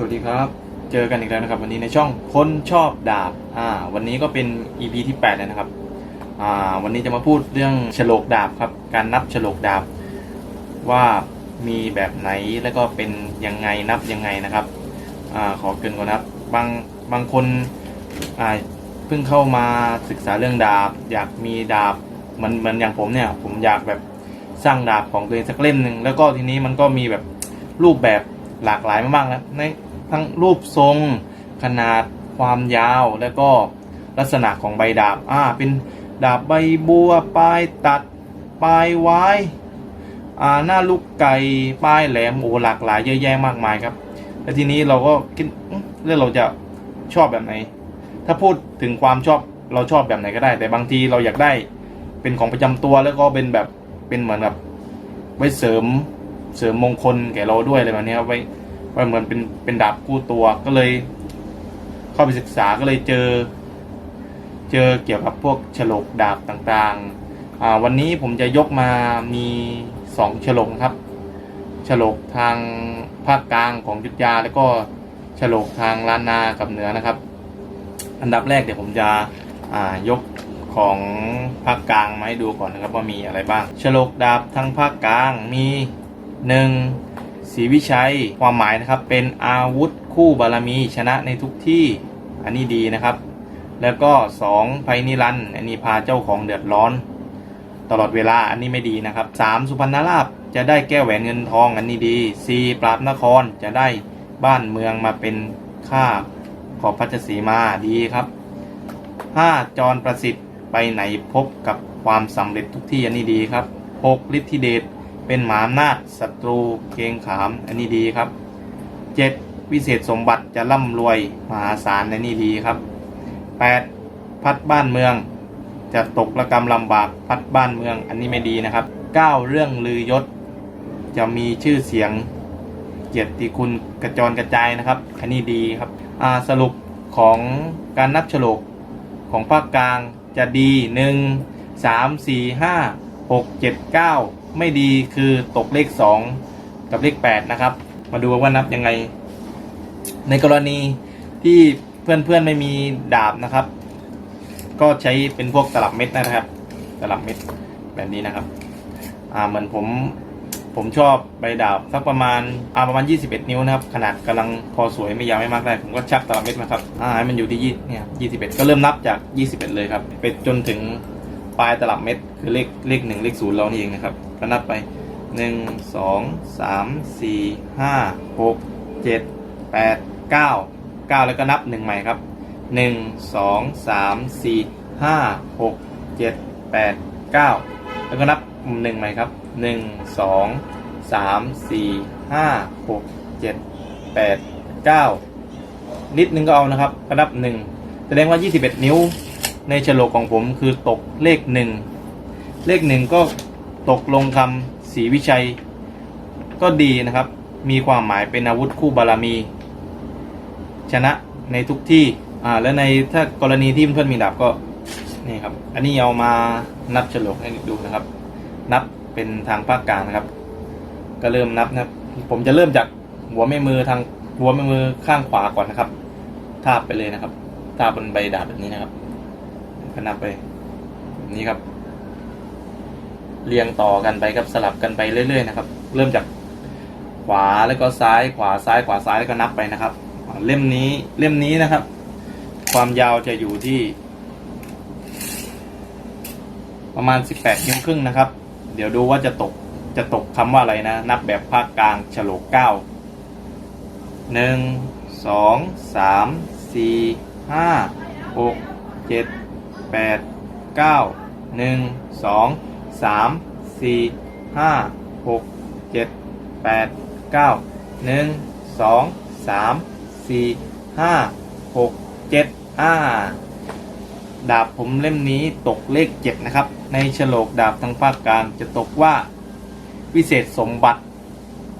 สวัสดีครับ เจอกันอีกแล้วนะครับวันนี้ในช่องคนชอบดาบอ่าวันนี้ก็เป็น EP ที่8แล้วนะครับอ่าวันนี้จะมาพูดเรื่องฉลกดาบครับ การนับฉลกดาบ ว่ามีแบบไหนแล้วก็เป็นยังไงนับยังไงนะครับอ่าขอเกินก่อนนะครับบางบางคนอ่าเพิ่งเข้ามาศึกษาเรื่องดาบ อยากมีดาบมันมือนอย่างผมเนี่ย ผมอยากแบบสร้างดาบของตัวเองสักเล่มหนึ่งแล้วก็ทีนี้มันก็มีแบบรูปแบบหลากหลายมากๆนะใน ทั้งรูปทรง ขนาดความยาว แล้วก็ลักษณะของใบดาบอ่าเป็นดาบใบบัวปลายตัดปลายไว้อ่าหน้าลูกไก่ปลายแหลมโอ้หลากหลายเยอะแยะมากมายครับแล้วทีนี้เราก็คิดเอ๊ะเรื่องเราจะชอบแบบไหน ถ้าพูดถึงความชอบเราชอบแบบไหนก็ได้ แต่บางทีเราอยากได้เป็นของประจำตัวแล้วก็เป็นแบบเป็นเหมือนแบบไว้เสริมเสริมมงคลแก่เราด้วยอะไรแบบนี้ครับไว้ ไว้เหมือนเป็นเป็นดาบคู่ตัวก็เลย เข้าไปศึกษาก็เลยเจอ เจอเกี่ยวกับพวกฉลกดาบต่างๆ วันนี้ผมจะยกมามีสองฉลกครับฉลกทางภาคกลางของยุทธยา แล้วก็ฉลกทางล้านนากับเหนือนะครับ อันดับแรกเดี๋ยวผมจะยกของภาคกลางมาให้ดูก่อนนะครับว่ามีอะไรบ้างฉลกดาบทั้งภาคกลางมีหนึ่ง ศรีวิชัยความหมายนะครับเป็นอาวุธคู่บารมีชนะในทุกที่อันนี้ดีนะครับ แล้วก็สองภัยนิรันด์อันนี้พาเจ้าของเดือดร้อน ตลอดเวลาอันนี้ไม่ดีนะครับสามสุพรรณราบจะได้แก้แหวนเงินทองอันนี้ดีสี่ปราบนครจะได้บ้านเมืองมาเป็นข้าขอบพัชสีมาดีครับ 5. จรประสิทธิ์ไปไหนพบกับความสำเร็จทุกที่อันนี้ดีครับ 6. ฤทธิเดช เป็นหมาอำนาจศัตรูเกงขาม อันนี้ดีครับ 7. วิเศษสมบัติจะร่ำรวยมหาศาลอันนี้ดีครับ 8. พัดบ้านเมือง จะตกระกรรมลำบากพัดบ้านเมือง อันนี้ไม่ดีนะครับ 9. เรื่องลือยศ จะมีชื่อเสียงเกียรติคุณกระจรกระจายนะครับ อันนี้ดีครับสรุปของการนับฉลกของภาคกลางจะดีหนึ่งสามสี่ห้าหกเจ็ดเก้า ไม่ดีคือตกเลขสองกับเลขแปดนะครับ มาดูว่านับยังไง ในกรณีที่เพื่อนๆไม่มีดาบนะครับ ก็ใช้เป็นพวกตลับเม็ดนะครับ ตลับเม็ดแบบนี้นะครับ อ่าเหมือนผมผมชอบใบดาบสักประมาณอ่าประมาณ 21 นิ้วนะครับ ขนาดกำลังพอสวยไม่ยาวไม่มากได้ ผมก็ชักตลับเม็ดมาครับอ่าให้มันอยู่ที่ยี่เนี่ย21ก็เริ่มนับจาก 21 เลยครับไปจนถึงปลายตลับเม็ดคือเลขเลขหนึ่งเลขศูนย์เรานี่เองนะครับ ก็นับไป 1 2 3 4 5 6 7 8 9 9 แล้วก็นับ 1 ใหม่ครับ 1 2 3 4 5 6 7 8 9 แล้วก็นับหนึ่งใหม่ครับหนึ่งสองสามสี่ห้าหกเจ็ดแปดเก้านิดนึงก็เอานะครับก็นับหนึ่งแสดงว่า 21 นิ้วในฉลกของผมคือตกเลขหนึ่งเลขหนึ่งก็ ตกลงคำศรีวิชัย ก็ดีนะครับ มีความหมายเป็นอาวุธคู่บารมี ชนะในทุกที่อ่าแล้วในถ้ากรณีที่เพื่อนมีดาบก็นี่ครับ อันนี้เอามานับฉลกให้ดูนะครับ นับเป็นทางภาคกลางนะครับ ก็เริ่มนับนะครับ ผมจะเริ่มจากหัวแม่มือทางหัวแม่มือข้างขวาก่อนนะครับ ทาบไปเลยนะครับ ทาบบนใบดาบแบบนี้นะครับก็นับไปแบบนี้ครับ เรียงต่อกันไปครับสลับกันไปเรื่อยๆนะครับ เริ่มจากขวาแล้วก็ซ้ายขวาซ้ายขวาซ้ายแล้วก็นับไปนะครับ เล่มนี้เล่มนี้นะครับ ความยาวจะอยู่ที่ ประมาณ 18 นิ้วครึ่งนะครับ เดี๋ยวดูว่าจะตกจะตกคำว่าอะไรนะ นับแบบภาคกลางฉลกเก้าหนึ่งสองสามสี่ห้าหกเจ็ดแปดเก้าหนึ่งสอง สามสี่ห้าหกเจ็ดแปดเก้าหนึ่งสองสามสี่ห้าหกเจ็ดอ่าดาบผมเล่มนี้ตกเลขเจ็ดนะครับ ในฉลกดาบทางภาคกลางจะตกว่าวิเศษสมบัติ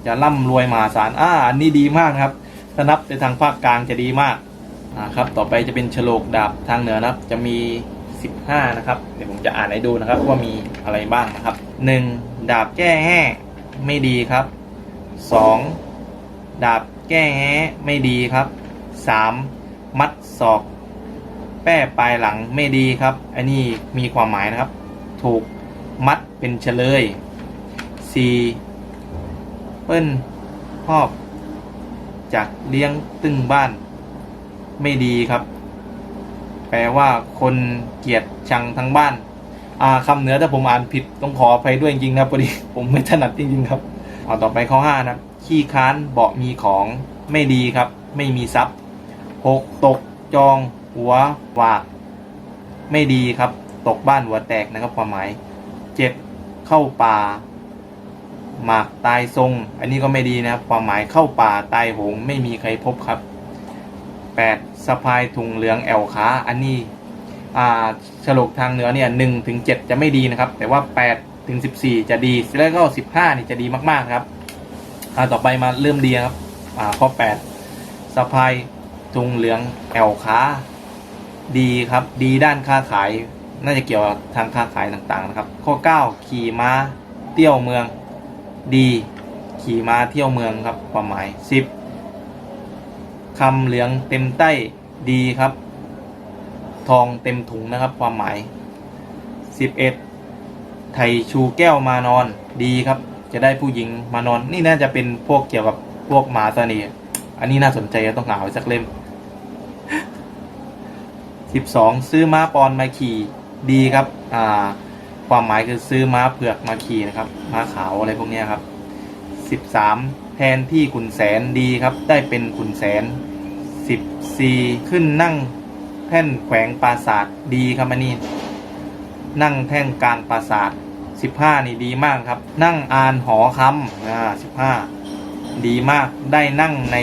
จะร่ำรวยมหาศาลอ่าอันนี้ดีมากครับถ้านับในทางภาคกลางจะดีมากอ่าครับต่อไปจะเป็นฉลกดาบทางเหนือนะครับจะมี 15 นะครับ เดี๋ยวผมจะอ่านให้ดูนะครับ ว่ามีอะไรบ้างนะครับ 1. ดาบแก้แห้ไม่ดีครับ 2. ดาบแก้แง้ไม่ดีครับสามมัดศอก แป้ปลายหลังไม่ดีครับ อันนี้มีความหมายนะครับ ถูกมัดเป็นเฉลยสี่เปิ้นหอบจากเลี้ยงตึ้งบ้าน ไม่ดีครับ แปลว่าคนเกลียดชังทั้งบ้าน อ่าคำเหนือถ้าผมอ่านผิดต้องขออภัยด้วยจริงๆนะพอดีผมไม่ถนัดจริงๆครับเอาต่อไปข้อห้านะครับขี้ค้านเบาะมีของไม่ดีครับ ไม่มีทรัพย์หกตกจอง หัวหวาก ไม่ดีครับ ตกบ้านหัวแตกนะครับความหมายเจ็ดเข้าป่าหมากตายทรง อันนี้ก็ไม่ดีนะครับความหมายเข้าป่าตายโหงไม่มีใครพบครับ แปดสะพายถุงเหลืองแอวขาอันนี้ฉลกทางเหนือเนี่ยหนึ่งถึงเจ็ดจะไม่ดีนะครับ แต่ว่าแปดถึงสิบี่จะดีแล้วก็สิบห้านี่จะดีมากๆครับต่อไปมาเริ่มดีครับข้อแปดสะพายถุงเหลืองแอวขาดีครับ ดีด้านค้าขาย น่าจะเกี่ยวกับทางค้าขายต่างๆนะครับ ข้อเก้าขี่ม้าเที่ยวเมือง ดี ขี่ม้าเที่ยวเมืองครับความหมายสิบ คำเหลืองเต็มใต้ดีครับ ทองเต็มถุงนะครับ ความหมาย 11 ไทยชูแก้วมานอนดีครับ จะได้ผู้หญิงมานอน นี่น่าจะเป็นพวกเกี่ยวกับพวกหมาเสน่ห์อันนี้น่าสนใจต้องหาไว้สักเล่ม 12 ซื้อม้าปอนมาขี่ดีครับ อ่า ความหมายคือซื้อม้าเผือกมาขี่นะครับ ม้าขาวอะไรพวกนี้ครับ 13 แทนที่ขุนแสนดีครับ ได้เป็นขุนแสน 14 ขึ้นนั่งแท่นแขวงปราสาทดีครับอันนี้ นั่งแท่นกลางปราสาทสิบห้านี่ดีมากครับ นั่งอ่านหอคำอ่าสิบห้าดีมากได้นั่งใน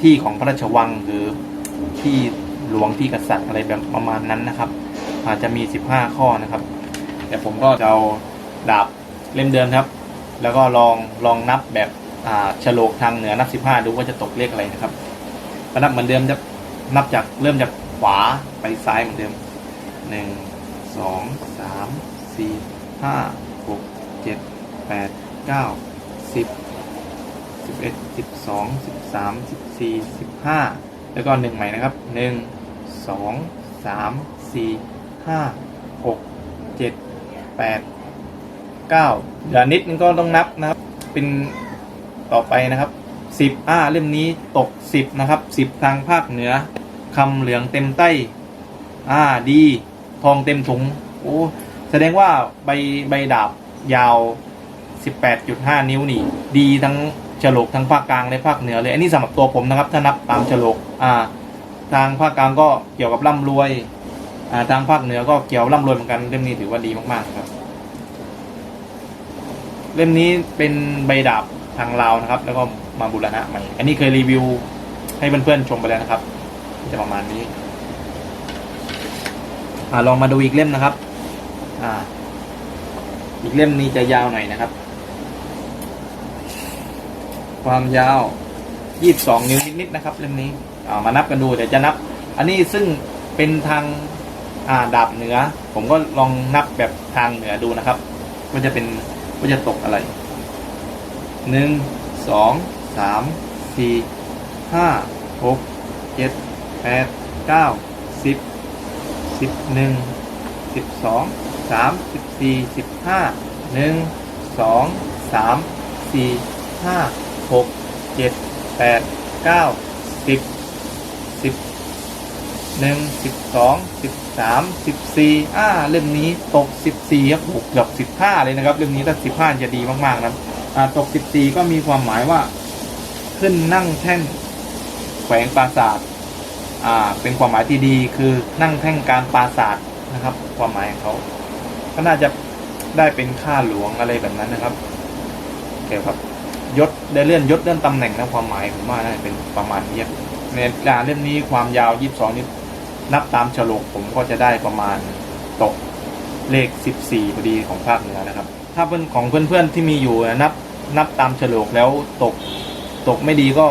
ที่ของพระราชวังหรือที่หลวงที่กษัตริย์อะไรแบบประมาณนั้นนะครับ อาจจะมีสิบห้าข้อนะครับ แต่ผมก็จะเอาดาบเล่มเดิมครับ แล้วก็ลองลองนับแบบฉลกทางเหนือนับสิบห้าดูว่าจะตกเลขอะไรนะครับก็นับเหมือนเดิมจะนับจากเริ่มจากขวาไปซ้ายเหมือนเดิมหนึ่งสองสามสี่ห้าหกเจ็ดแปดเก้าสิบสิบเอ็ดสิบสองสิบสามสิบสี่สิบห้าแล้วก็หนึ่งใหม่นะครับหนึ่งสองสามสี่ห้าหกเจ็ดแปด เก้าเดี๋ยวนิดนึงก็ต้องนับนะครับ เป็นต่อไปนะครับสิบอ่าเล่มนี้ตกสิบนะครับสิบทางภาคเหนือคำเหลืองเต็มใต้อ่าดี ทองเต็มถุงโอ้แสดงว่าใบใบดาบยาว 18.5 นิ้วนี่ ดีทั้งฉลกทั้งภาคกลางและภาคเหนือเลย อันนี้สำหรับตัวผมนะครับ ถ้านับตามฉลกอ่า ทางภาคกลางก็เกี่ยวกับร่ำรวย อ่า ทางภาคเหนือก็เกี่ยวร่ำรวยเหมือนกันเล่มนี้ถือว่าดีมากๆครับ เล่มนี้เป็นใบดาบทางลาวนะครับ แล้วก็มาบูรณะใหม่ อันนี้เคยรีวิวให้เพื่อนๆชมไปแล้วนะครับ จะประมาณนี้อ่าลองมาดูอีกเล่มนะครับ อ่า อีกเล่มนี้จะยาวหน่อยนะครับ ความยาว22นิ้วนิดๆนะครับ เล่มนี้ามานับกันดูเดี๋ยวจะนับ อันนี้ซึ่งเป็นทางอ่าดาบเหนือ ผมก็ลองนับแบบทางเหนือดูนะครับว่าจะเป็น ว่าจะตกอะไรหนึ่งสองสามสี่ห้าหกเจ็ดแปดเก้าสิบสิบหนึ่งสิบสองสามสิบสี่สิบห้าหนึ่งสองสามสี่ห้าหกเจ็ดแปดเก้าสิบสิบหนึ่งสิบสองสิบ สามสิบสี่อ่าเล่มนี้ตกสิบสี่ครับโอ้โหเกือบสิบห้าเลยนะครับ เล่มนี้ถ้าสิบห้าจะดีมากๆนะอ่าตกสิบสี่ก็มีความหมายว่า ขึ้นนั่งแท่นแขวงปราสาทอ่าเป็นความหมายที่ดีคือนั่งแท่งการปราศาสตร์นะครับ ความหมายของเขาก็น่าจะได้เป็นข้าหลวงอะไรแบบนั้นนะครับเกี่ยวกับยศได้เลื่อนยศเลื่อนตำแหน่งนะความหมายผมว่าน่าจะเป็นประมาณนี้ในอ่าเล่มนี้ความยาวยี่สิบสองนี่ นับตามฉลกผมก็จะได้ประมาณตกเลขสิบสี่พอดีของภาคเหนือนะครับ ถ้าเป็นของเพื่อนๆที่มีอยู่นะนับนับตามฉลกแล้วตกตกไม่ดีก็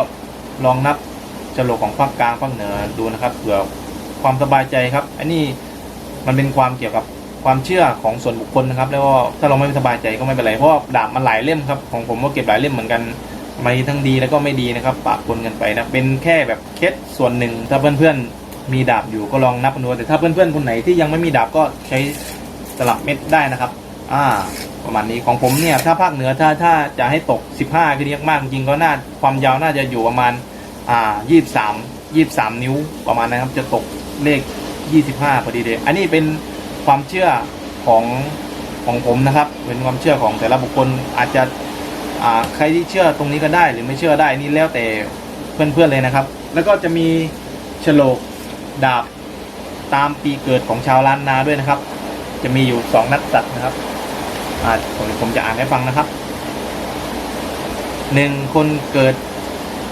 ลองนับจรวดของภาคกลางภาคเหนือดูนะครับเผื่อความสบายใจครับ อันนี้มันเป็นความเกี่ยวกับความเชื่อของส่วนบุคคลนะครับ แล้วก็ถ้าเราไม่สบายใจก็ไม่เป็นไรเพราะดาบมันหลายเล่มครับของผมก็เก็บหลายเล่มเหมือนกันมีทั้งดีแล้วก็ไม่ดีนะครับปะปนกันไปนะเป็นแค่แบบเคสส่วนหนึ่งถ้าเพื่อนๆ มีดาบอยู่ก็ลองนับกันดูแต่ถ้าเพื่อนๆคนไหนที่ยังไม่มีดาบก็ใช้สลับเม็ดได้นะครับ อ่า ประมาณนี้ของผมเนี่ยถ้าภาคเหนือถ้าถ้าจะให้ตก 15คือเรียกมากจริงก็น่าความยาวน่าจะอยู่ประมาณอ่า23 23 นิ้วประมาณนั้นครับ จะตกเลข 25พอดีเลยอันนี้เป็นความเชื่อของของผมนะครับ เป็นความเชื่อของแต่ละบุคคลอาจจะอ่าใครที่เชื่อตรงนี้ก็ได้หรือไม่เชื่อได้นี่แล้วแต่เพื่อนๆเลยนะครับ แล้วก็จะมีฉลก ดาบตามปีเกิดของชาวล้านนาด้วยนะครับ จะมีอยู่สองนัดตัดนะครับอ่าผมผมจะอ่านให้ฟังนะครับหนึ่งคนเกิด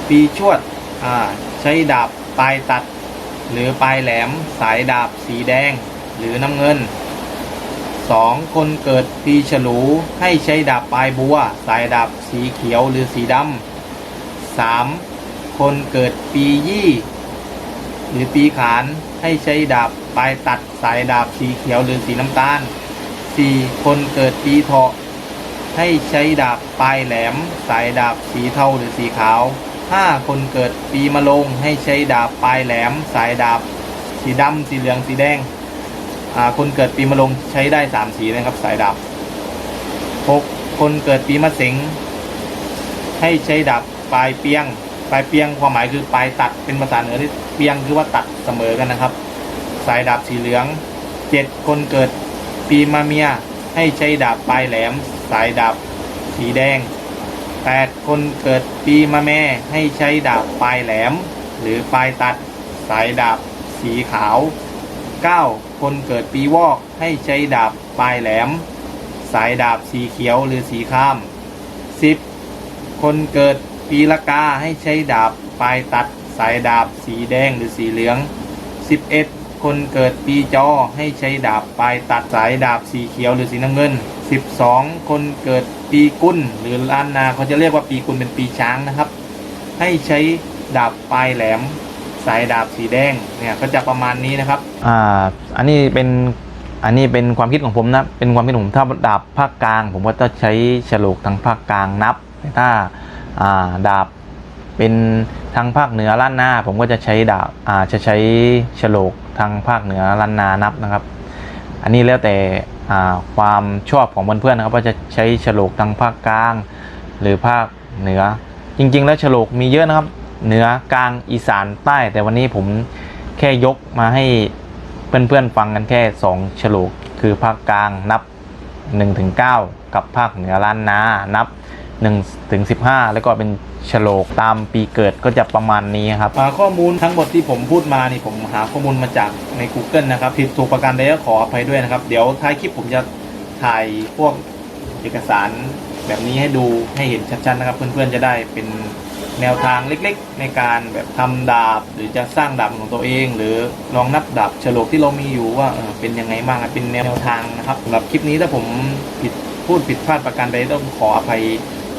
ปีชวดอ่าใช้ดาบปลายตัด หรือปลายแหลมสายดาบสีแดงหรือน้ำเงินสองคนเกิดปีฉลูให้ใช้ดาบปลายบัว สายดาบสีเขียวหรือสีดำสามคนเกิดปียี่ หรือปีขานให้ใช้ดาบปลายตัดสายดาบสีเขียวหรือสีน้ำตาล 4. คนเกิดปีเถาะให้ใช้ดาบปลายแหลม สายดาบสีเทาหรือสีขาว 5. คนเกิดปีมะโรงให้ใช้ดาบปลายแหลม สายดาบ สีดำสีเหลืองสีแดงอ่าคนเกิดปีมะโรงใช้ได้ 3 สีนะครับสายดาบ 6. คนเกิดปีมะเสงให้ใช้ดาบปลายเปียง ปลายเปียงความหมายคือปลายตัดเป็นภาษาเหนือที่เปียงคือว่าตัดเสมอกันนะครับ สายดาบสีเหลือง 7. คนเกิดปีมาเมียให้ใช้ดาบปลายแหลม สายดาบสีแดง 8. คนเกิดปีมะแม่ให้ใช้ดาบปลายแหลม หรือปลายตัด สายดาบสีขาว 9. คนเกิดปีวอกให้ใช้ดาบปลายแหลม สายดาบสีเขียวหรือสีข้าม 10. คนเกิด ปีละกาให้ใช้ดาบปลายตัดสายดาบสีแดงหรือสีเหลือง 11 คนเกิดปีจอให้ใช้ดาบปลายตัดสายดาบสีเขียวหรือสีน้ำเงิน 12 คนเกิดปีกุลหรือล้านนาเขาจะเรียกว่าปีกุลเป็นปีช้างนะครับ ให้ใช้ดาบปลายแหลม สายดาบสีแดงเนี่ยก็จะประมาณนี้นะครับอ่าอันนี้เป็นอันนี้เป็นความคิดของผมนะเป็นความคิดของผมถ้าดาบภาคกลาง ผมก็จะใช้ฉลกทางภาคกลางนับแต่ถ้า ดาบเป็นทางภาคเหนือล้านนาผมก็จะใช้ดาบอ่าจะใช้ฉลกทางภาคเหนือล้านนานับนะครับ อันนี้แล้วแต่ความชอบของเพื่อนๆนะครับว่าจะใช้ฉลกทางภาคกลาง หรือภาคเหนือ จริง ๆ แล้วฉลกมีเยอะนะครับ เหนือกลางอีสานใต้ แต่วันนี้ผมแค่ยกมาให้เพื่อนๆฟังกันแค่2ฉลกคือภาคกลางนับ1ถึง9กับภาคเหนือล้านนานับ 1ถึง15 แล้วก็เป็นฉลกตามปีเกิดก็จะประมาณนี้ครับข้อมูลทั้งหมดที่ผมพูดมานี่ผมหาข้อมูลมาจากใน Google นะครับผิดถูกประการใดก็ขออภัยด้วยนะครับ เดี๋ยวท้ายคลิปผมจะถ่ายพวกเอกสารแบบนี้ให้ดูให้เห็นชัดๆนะครับ เพื่อนๆจะได้เป็นแนวทางเล็กๆ ในการแบบทำดาบ หรือจะสร้างดาบของตัวเอง หรือลองนับดาบฉลกที่เรามีอยู่ว่าเป็นยังไงบ้างเป็นแนวทางนะครับสำหรับคลิปนี้ถ้าผมผิดพูดผิดพลาดประการใดต้องขออภัย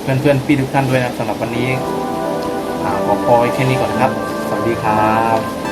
เพื่อนๆพี่ทุกท่านด้วยนะครับสำหรับวันนี้ขอพอไว้แค่นี้ก่อนนะครับ สวัสดีครับ